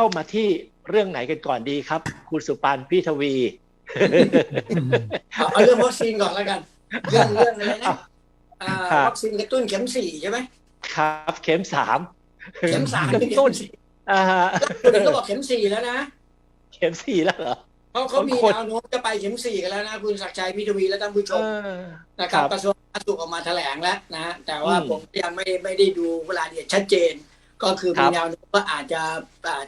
เข้ามาที่เรื่องไหนกันก่อนดีครับ คุณสุปานพี่ทวี เอาเอาเรื่องวัคซีนก่อนแล้วกัน เรื่องเรื่องอะไรนะอ่าครับวัคซีนกระตุ้นเข็มสี่ใช่ไหมครับ เข็มสามเข็มสามกระตุ้นอ่าฮะคนอื่นก็บอกเข็มสี่แล้วนะ เข็มสี่แล้วเหรอเพราะเขามีบางคนแนวโน้มจะไปเข็มสี่กันแล้วนะ คุณศักดิ์ชัยพิทวีและท่านผู้ชเอมอนะครับครับกระทรวงสาธารณสุขออกมาแถลงแล้วนะ แต่ว่าอืมผมยังไม่ไม่ได้ดูเวลาเดียดชัดเจน ก็คือครัมีบแนวโน้มว่าอาจจะอ่า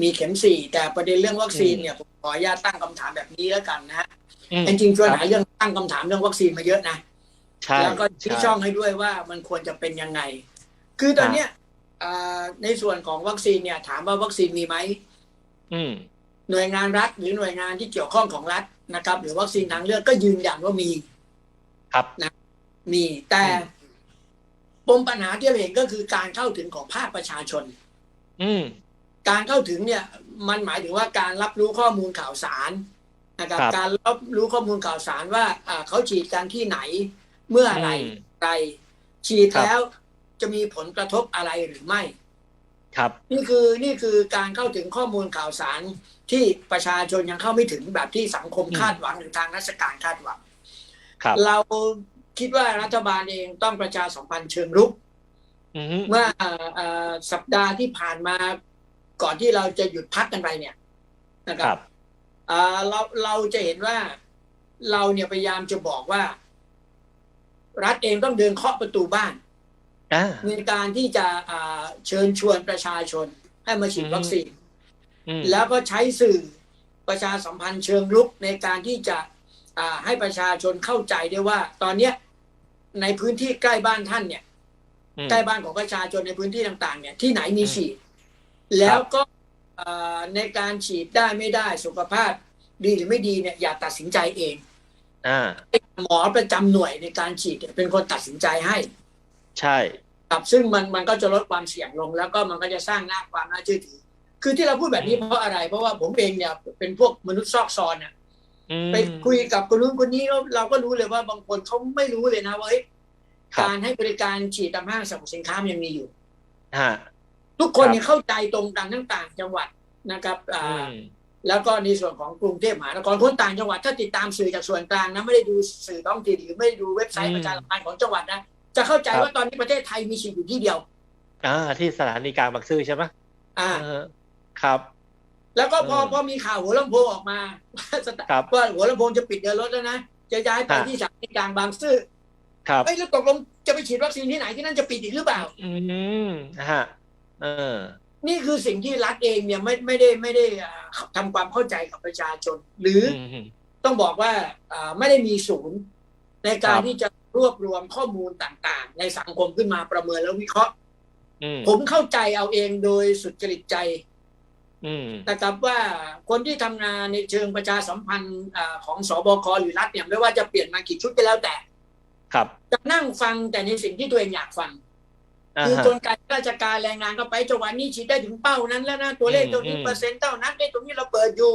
มีเข็มสี่แต่ประเด็นเรื่องวัคซีนเนี่ยผมขออนุญาตตั้งคำถามแบบนี้แล้วกันนะฮะอืมจริงๆชวนครับหาเรื่องตั้งคำถามเรื่องวัคซีนมาเยอะนะใช่แล้วก็ชี้ใช่ช่องให้ด้วยว่ามันควรจะเป็นยังไง คือตอนเนี้ยอ่าในส่วนของวัคซีนเนี่ย ถามว่าวัคซีนมีไหมอืมหน่วยงานรัฐ หรือหน่วยงานที่เกี่ยวข้องของรัฐนะครับ หรือวัคซีนทางเลือกก็ยืนยันว่ามี ครับมีแต่อืมปมปัญหาที่เราเห็นก็คือการเข้าถึงของภาคประชาชน อืม การเข้าถึงเนี่ยมันหมายถึงว่าการรับรู้ข้อมูลข่าวสารนะครับครับ การรับรู้ข้อมูลข่าวสารว่าอ่าเขาฉีดกันที่ไหน เมื่อไหรอืมไรฉีดครับ แล้วจะมีผลกระทบอะไรหรือไม่ ครับ นี่คือนี่คือการเข้าถึงข้อมูลข่าวสารที่ประชาชนยังเข้าไม่ถึงแบบที่สังคมอืม คาดหวังหรือทางราชการคาดหวัง ครับเราคิดว่ารัฐบาลเองต้องประชาสัมพันธ์เชิงรุก อืม เมื่อเอ่อเอ่อสัปดาห์ที่ผ่านมา ก่อนที่เราจะหยุดพักกันไปเนี่ยนะคครัรับบเอ่อเราเราจะเห็นว่าเราเนี่ยพยายามจะบอกว่า รัฐเองต้องเดินเคาะประตูบ้านอ่าในการที่จะอ่าเชิญชวนประชาชนให้มาฉีดอืมวัคซีนอืมแล้วก็ใช้สื่อประชาสัมพันธ์เชิงรุกในการที่จะอ่าให้ประชาชนเข้าใจได้ว่า ตอนเนี้ยในพื้นที่ใกล้บ้านท่านเนี่ยอืมใกล้บ้านของประชาชนในพื้นที่ต่าง ๆ เนี่ยที่ไหนมีฉีด แล้วก็อ่าในการฉีดได้ไม่ได้สุขภาพดีหรือไม่ดีเนี่ยอย่าตัดสินใจเองอ่าหมอประจำหน่วยในการฉีดเนี่ยเป็นคนตัดสินใจให้ ใช่ครับซึ่งมันมันก็จะลดความเสี่ยงลง แล้วก็มันก็จะสร้างหน้าความน่าเชื่อถือ คือที่เราพูดแบบนี้เพราะอะไร เพราะว่าผมเองเนี่ยเป็นพวกมนุษย์ซอกซอนเนี่ยอืมไปคุยกับคนนู้นคนนี้แล้วเราก็รู้เลยว่าบางคนเขาไม่รู้เลยนะว่าเฮ้ยครับการให้บริการฉีดตามห้างสรรพสินค้ามันยังมีอยู่ฮะ ทุกคนครับเนี่ยเข้าใจตรงกันทั้งต่างจังหวัดนะครับอ่าอืมแล้วก็ในส่วนของกรุงเทพมหานครคนต่างจังหวัดถ้าติดตามสื่อจากส่วนกลางนะไม่ได้ดูสื่อท้องถิ่นหรือไม่ได้ดูเว็บไซต์ประชาสัมพันธ์ของจังหวัดนะจะเข้าใจว่าตอนนี้ประเทศไทยมีฉีดอยู่ที่เดียว อ่า ที่สถานีกลางบางซื่อใช่ไหมอ่าเออครับ แล้วก็พออืมพอมีข่าวหัวลำโพงออกมาว่าสถาครับว่าหัวลำโพงจะปิดเดินรถแล้วนะจะย้ายไปฮะที่สถานีกลางบางซื่อครับเอ้ยแล้วตกลงจะไปฉีดวัคซีนที่ไหนที่นั่นจะปิดอีกหรือเปล่า อืมฮะเออ นี่คือสิ่งที่รัฐเองเนี่ยไม่ไม่ได้ไม่ได้อ่าทำความเข้าใจกับประชาชน หรือออืมต้องบอกว่าอ่าไม่ได้มีศูนย์ ในการครับที่จะรวบรวมข้อมูลต่างๆ ในสังคมขึ้นมาประเมินแล้ววิเคราะห์อืมผมเข้าใจเอาเองโดยสุดจริตใจอืมนะครับว่าคนที่ทำงานในเชิงประชาสัมพันธ์อ่าของสบคหรือรัฐเนี่ยไม่ว่าจะเปลี่ยนมากี่ชุดก็แล้วแต่ ครับ จะนั่งฟังแต่ในสิ่งที่ตัวเองอยากฟังอ่า คือฮะกลไกราชการแรงงานก็ไปจังหวะนี้ฉีดได้ถึงเป้านั้นแล้วนะตัวเลขเท่านี้อืมเปอร์เซ็นต์เท่านั้นได้ตรงนี้เราเปิดอยู่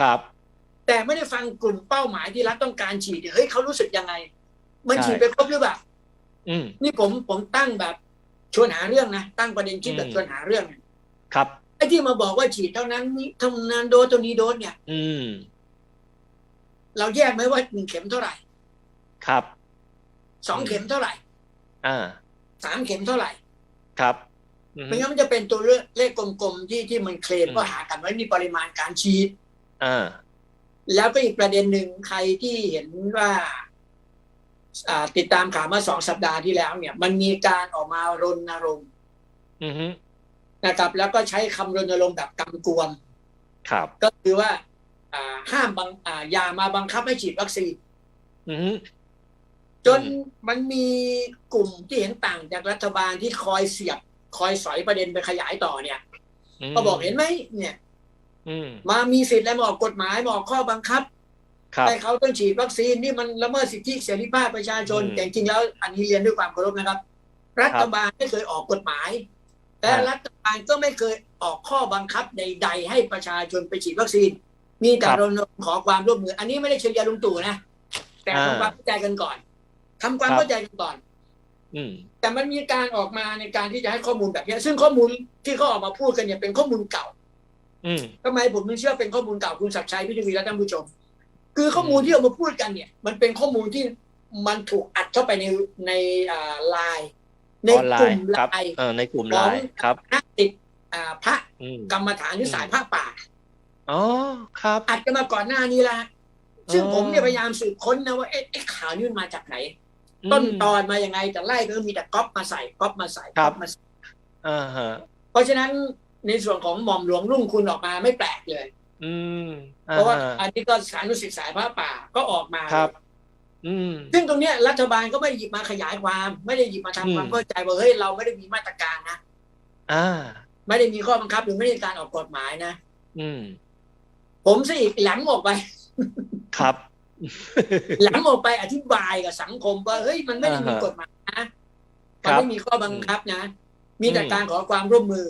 ครับ แต่ไม่ได้ฟังกลุ่มเป้าหมายที่รัฐต้องการฉีดเฮ้ยเขารู้สึกยังไง มันใช่ฉีดไปครบหรือเปล่าอืมนี่ผมผมตั้งแบบชวนหาเรื่องนะตั้งประเด็นคิดแบบอืมชวนหาเรื่อง ครับไอ้ที่มาบอกว่าฉีดเท่านั้นนี้เท่านั้นโดสตัวนี้โดสเนี่ย อืม เราแยกไหมว่าหนึ่งเข็มเท่าไหร่ ครับสองเข็มเท่าไหร่ อ่า สามเข็มเท่าไหร่ ครับอืมไม่งั้นมันจะเป็นตัวเลขเลขกลมๆที่ที่มันเคลมอืมก็หากันไว้มีปริมาณการฉีดอ่าแล้วก็อีกประเด็นหนึ่งใครที่เห็นว่าอ่าติดตามข่าวมาสองสัปดาห์ที่แล้ว เนี่ย มันมีการออกมารณรงค์อืมฮึนะครับ แล้วก็ใช้คำรณรงค์แบบกำกวมครับ ก็คือว่าอ่าห้ามบังอ่าอย่ามาบังคับให้ฉีดวัคซีนอืมฮึ จนมันมีกลุ่มที่เห็นต่างจากรัฐบาลที่คอยเสียบ คอยสอยประเด็นไปขยายต่อเนี่ยมก็บอกเห็นไหมเนี่ยอืมมามีสิทธิ์แล้วมาออกกฎหมายมาออกข้อบังคับครับให้เขาต้องฉีดวัคซีนนี่มันละเมิดสิทธิเสรีภาพประชาชนอืมแต่จริงๆแล้ว อันนี้เรียนด้วยความเคารพนะครับ รัฐบาลไม่เคยออกกฎหมาย แต่ครับรัฐบาลก็ไม่เคยออกข้อบังคับใด ๆ ให้ประชาชนไปฉีดวัคซีน มีแต่ครับรณรงค์ขอความร่วมมือ อันนี้ไม่ได้เชียร์ลุงตู่นะ แต่อ่าทำความเข้าใจกันก่อน ทำความครับเข้าใจกันก่อนอืมแต่มันมีการออกมาในการที่จะให้ข้อมูลแบบนี้ซึ่งข้อมูลที่เขาออกมาพูดกันเนี่ยเป็นข้อมูลเก่าอืมทำไมผมถึงเชื่อเป็นข้อมูลเก่าคุณศักดิ์ชัยพี่ทวีและท่านผู้ชม คือข้อมูลที่เอามาพูดกันเนี่ย มันเป็นข้อมูลที่มันถูกอัดเข้าไปในในไลน์ในออนไลกลุ่มน์ไลครับน์เออในกลุ่มไลน์ครับนักติดอ่าพระอืมกรรมฐานหรือสายพระป่าอ๋อครับ อัดกันมาก่อนหน้านี้แล้วฮะซึ่งอ๋อผมเนี่ยพยายามสืบค้นนะว่าเอ๊ะเอ๊ะข่าวนี้มันมาจากไหน ต้นตอนมายังไงแต่ไล่ก็มีแต่ก๊อปมาใส่ก๊อปมาใส่ก๊อปมาใส่อ่าฮะเพราะฉะนั้นในส่วนของหม่อมหลวงรุ่งคุณออกมาไม่แปลกเลย อืมเพราะว่าอ่ฮอันนี้ก็สานุสิทธิสายพระป่าก็ออกมาครับ อืมซึ่งตรงเนี้ยรัฐบาลก็ไม่ได้หยิบมาขยายความ ไม่ได้หยิบมาทำอืมความเข้าใจว่าเฮ้ยเราไม่ได้มีมาตรการนะอ่า ไม่ได้มีข้อบังคับหรือไม่ได้มีการออกกฎหมายนะอืม ผมสิอีกหลังออกไป ครับ หลังออกไปอธิบายกับสังคมว่าเฮ้ยมันไม่ได้มีอ่าฮะกฎหมายนะครัมันบไม่มีข้อบังคับนะ มีแต่อืมการขอความร่วมมือ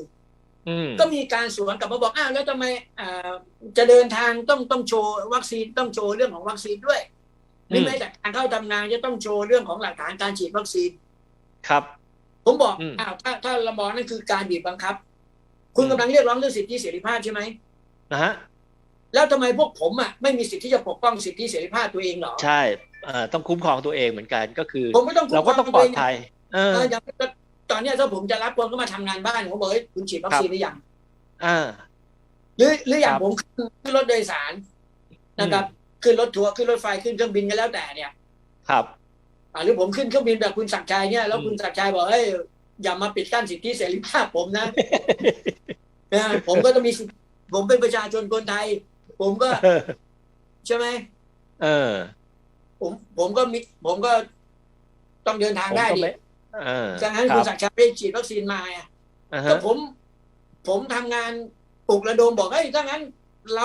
อืมก็มีการสวนกลับมาบอกอ้าวแล้วทำไมอ่าจะเดินทางต้องต้องโชว์วัคซีนต้องโชว์เรื่องของวัคซีนด้วยหรือแม้แต่การเข้าทำงานจะต้องโชว์เรื่องของหลักฐานการฉีดวัคซีนครับ ผมบอกอืมอ้าวถ้าถ้าเรามองนั่นคือการบีบบังคับ คุณกำลังเรียกร้องเรื่องสิทธิเสรีภาพใช่ไหมนะฮะ แล้วทำไมพวกผมอะไม่มีสิทธิ์ที่จะปกป้องสิทธิเสรีภาพตัวเองเหรอ ใช่เอ่อต้องคุ้มครองตัวเองเหมือนกันก็คือผมไม่ต้องเราก็ต้องปลอดภัยเอเออออย่างตอนเนี้ยถ้าผมจะรับคนก็มาทำงานบ้านผมบอกเฮ้ยคุณฉีดวัคซีนหรือยังอ่าหรือหรืออย่างครับผมขึ้นรถโดยสารนะครับ ขึ้นรถทัวร์ขึ้นรถไฟขึ้นเครื่องบินก็แล้วแต่เนี่ย ครับอ่าหรือผมขึ้นเครื่องบินแบบคุณศักดิ์ชัยเนี่ยแล้วอืมคุณศักดิ์ชัยบอกเฮ้ยอย่ามาปิดกั้นสิทธิเสรีภาพผมนะนะผมก็ต้องมีสิทธิ์ผมเป็นประชาชนคนไทย ผมก็เออใช่ไหมเออ ผมผมก็มีผมก็ต้องเดินทางผมได้ก็ดิไม่เออดังนั้นคคุรัณบศักดิ์ชัยได้ฉีดวัคซีนมาอะอ่าก็ฮะผม ผมทำงานปลุกระดมบอกเฮ้ยถ้างั้น เรา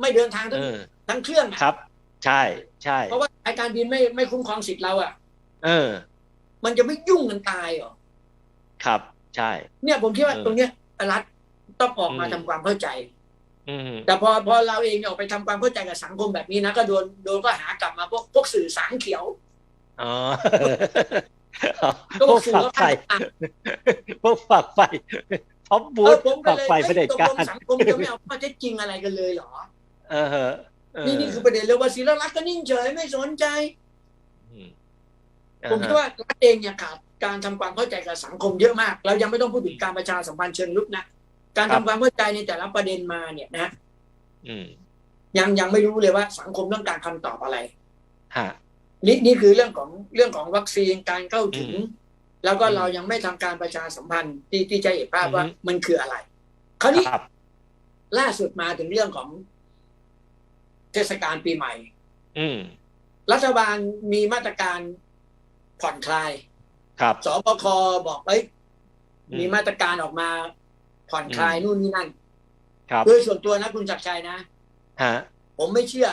ไม่เดินทางทั้เองอทั้งเครื่องอะครับ ใช่ใช่ เพราะว่าอาการบินไม่ไม่คุ้มครองสิทธิ์เราอะ เออ มันจะไม่ยุ่งกันตายเหรอครับ ใช่ เนี่ยผมคิดว่าเออตรงเนี้ยรัฐต้องออกมาอืมทำความเข้าใจอืม แต่พอพอเราเองเนี่ยออกไปทำความเข้าใจกับสังคมแบบนี้นะก็โดนโดนก็หากลับมาพวกพวกสื่อสางเขียวอ๋อก็พบวอกกสื่อฝักว่าไฟพวกฝักไฟท็อปบูเอธอผมก็ฝักเลยไฟเผด็จตกกาลงรสังคมจะไม่เอาข้อเท็จจริงอะไรกันเลยเหรอเออฮะเออนี่นี่คือประเด็นเลยว่าศิลรัตน์ก็นิ่งเฉยไม่สนใจมผมคิดว่ารัฐเองเนี่ยขาดการทำความเข้าใจกับสังคมเยอะมาก เรายังไม่ต้องพูดถึงการประชาสัมพันธ์เชิงลึกนะ การทำความเข้าใจในแต่ละประเด็นมาเนี่ยนะอืมยังยังไม่รู้เลยว่าสังคมต้องการคำตอบอะไรฮะนี่นี่คือเรื่องของเรื่องของวัคซีนการเข้าถึงอืมแล้วก็อืมเรายังไม่ทำการประชาสัมพันธ์ที่ที่จะเห็นภาพว่าอือฮึมันคืออะไรคราวนี้ครับล่าสุดมาถึงเรื่องของเทศกาลปีใหม่ อืมรัฐบาลมีมาตรการผ่อนคลาย ครับ สบคบอกเอ้ยอืมมีมาตรการออกมา ผ่อนคลายอืมนู่นนี่นั่นครับโดยส่วนตัวนะคุณจักรชัยนะฮะผมไม่เชื่อ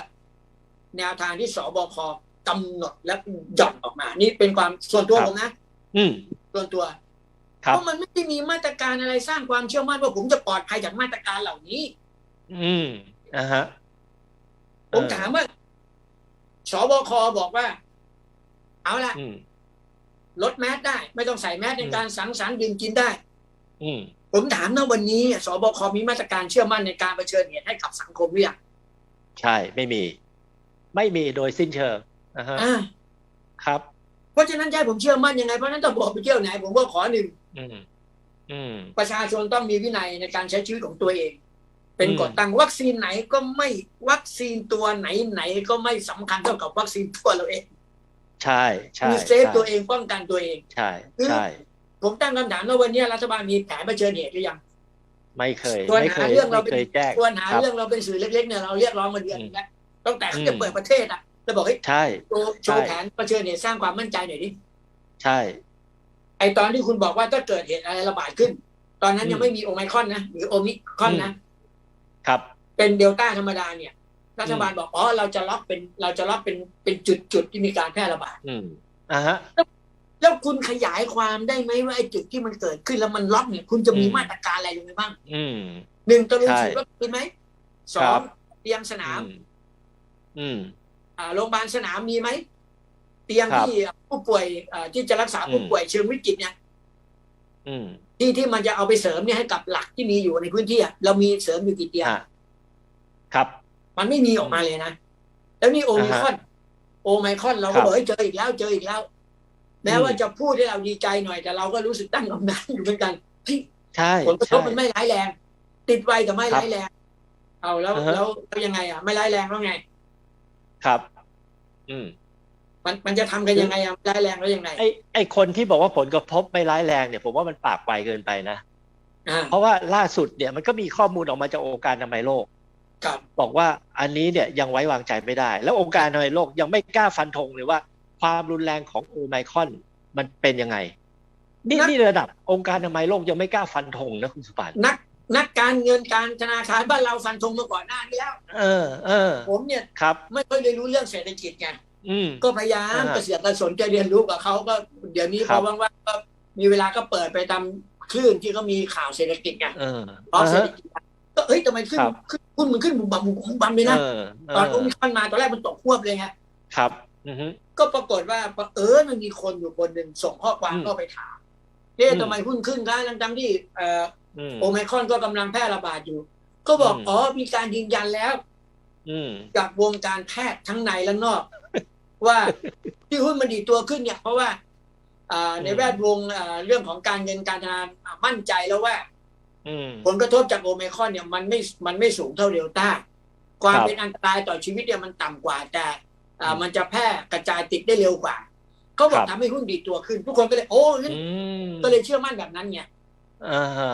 แนวทางที่สบคกำหนดและหย่อนออกมา นี่เป็นความส่วนตัวผมนะอืมส่วนตัวครัเพบราะมันไม่ได้มีมาตรการอะไรสร้างความเชื่อมั่นว่าผมจะปลอดภัยจากมาตรการเหล่านี้ อืมอ่าฮะผมถามว่าสบคบอกว่า เอาละอืมลดแมสได้ ไม่ต้องใส่แมสในอืมการสังสรรค์ดื่มกินได้ อืม ผมถามนะวันนี้สบคมีมาตรการเชื่อมั่นในการเผชิญเหตุให้กับสังคมหรือยังใช่ไม่มี ไม่มีโดยสิ้นเชิงอ่าฮะอ่าครับ เพราะฉะนั้นจะให้ผมเชื่อมั่นยังไงเพราะฉะนั้นต้องบอกไปเที่ยวไหน ผมก็ขอหนึ่งอืมอืมประชาชนต้องมีวินัยในการใช้ชีวิตของตัวเอง เป็นอืมกฎตั้งวัคซีนไหนก็ไม่วัคซีนตัวไหนไหนก็ไม่สำคัญเท่ากับวัคซีนตัวเราเอง ใช่ใช่คือเซฟใช่ตัวเองป้องกันตัวเอง ใช่ใช่ ผมตั้งคำถามว่าวันนี้รัฐบาลมีแผนเผชิญเหตุหรือยังไม่เคยส่วนไม่เคหายเรื่องเราไม่เป็นเคยแจ้งควรหาครับเรื่องเราเป็นสื่อเล็กๆเนี่ยเราเรียกร้องมาเดือนหนึงแล้วตั้งแต่เขาจะอืมเปิดประเทศอะจะบอกเฮ้ยใช่โชว์โชว์แผนเผชิญเหตุสร้างความมั่นใจหน่อยดิใช่ ไอตอนที่คุณบอกว่าถ้าเกิดเหตุอะไรระบาดขึ้น ตอนนั้นยังอืมไม่มีโอไมครอนนะหรือโอมิครอนนะครับ เป็นเดลต้าธรรมดาเนี่ยรัฐบาลบอกอ๋อเราจะล็อกเป็นเราจะล็อกเป็นเป็นจุดจุดที่มีการแพร่ระบาด อืมอ่าฮะ แล้วคุณขยายความได้ไหมว่าไอ้จุดที่มันเกิดขึ้นแล้วมันล็อกเนี่ย คุณจะมีอืมมาตรการอะไรลงไปบ้างอืมหนึ่งตะลุยใช่ฉีดวัคซีนไหมสคอรังบเตียงสนามอืมอืม อ่าโรงพยาบาลสนามมีไหมเตียงครับที่ผู้ป่วยอ่าที่จะรักษาผู้อืมป่วยเชิงวิกฤตเนี่ยอืมที่ที่มันจะเอาไปเสริมเนี่ยให้กับหลักที่มีอยู่ในพื้นที่อะเรามีเสริมอยู่กี่เตียงฮะครับ มันไม่มีออกมาเลยนะ แล้วนี่โอมิครอน โอไมครอนเราครัก็บบอกให้ยเจออีกแล้วเจออีกแล้ว แม้อืมว่าจะพูดให้เราดีใจหน่อยแต่เราก็รู้สึกตั้งคำนั้นอยู่เหมือนกันเฮ้ยใช่ผลกระทบใช่มันไม่ร้ายแรง ติดไวแต่ไม่ครับร้ายแรง เอาแล้วอ่าฮะแล้วแล้วยังไง อะ ไม่ร้ายแรงแล้วไง ครับ อืมมันมันจะทำกันยังไงอะไม่ร้ายแรงแล้วยังไงไอ้ไอ้คนที่บอกว่าผลกระทบไม่ร้ายแรงเนี่ยผมว่ามันปากไวเกินไปนะอ่าเพราะว่าล่าสุดเนี่ยมันก็มีข้อมูลออกมาจากองค์การอนามัยโลกกับบอกว่าอันนี้เนี่ยยังไว้วางใจไม่ได้ แล้วองค์การอนามัยโลกยังไม่กล้าฟันธงเลยว่า ความรุนแรงของโอไมครอนมันเป็นยังไง นี่นี่ระดับองค์การอนามัยโลกยังไม่กล้าฟันธงนะคุณสุปานนักนักการเงินการธนาคารบ้านเราฟันธงมาก่อนหน้านี้แล้ว เออเออผมเนี่ยครับไม่ค่อยได้รู้เรื่องเศรษฐกิจไงอืมก็พยายามอ่ากระเสียกกระสนจะเรียนรู้กับเขาก็เดี๋ยวนี้คพรัอบว่างๆก็มีเวลาก็เปิดไปตามคลื่นที่เขามีข่าวเศรษฐกิจไงเออเพราะอ่าเศรษฮะฐกิจก็เฮ้ยทำไมขึ้นครับขึ้นหุ้นมันขึ้นบุมบัมบุมบัมเลยนะเออเอตอนอโอมิครอนมาตอนแรกมันตกควบเลยไงครับอือฮึ ก็ปรากฏว่าเออมันมีคนอยู่คนหนึ่งส่งข้อความอืมเข้าไปถามเอ๊ะอืมทำไมหุ้นขึ้นคะทั้งๆที่เอ่ออืมโอไมครอนก็กำลังแพร่ระบาดอยู่ ก็บอกอืมอ๋อ มีการยืนยันแล้วอืมจากวงการแพทย์ทั้งในและนอก ว่าที่หุ้นมันดีดตัวขึ้นเนี่ย เพราะว่าอ่าในอืมแวดวงอ่าเรื่องของการเงินการธนาคารอ่ามั่นใจแล้วว่าอืมผลกระทบจากโอไมครอนเนี่ยมันไม่มันไม่สูงเท่าเดลต้า ความครับเป็นอันตรายต่อชีวิตเนี่ยมันต่ำกว่าแต่อ่าอื มมันจะแพร่กระจายติดได้เร็วกว่าเขาบอกครับทำให้หุ้นดีดตัวขึ้น ทุกคนก็เลยโอ้งั้นอืมก็เลยเชื่อมั่นแบบนั้นไงอ่าฮะ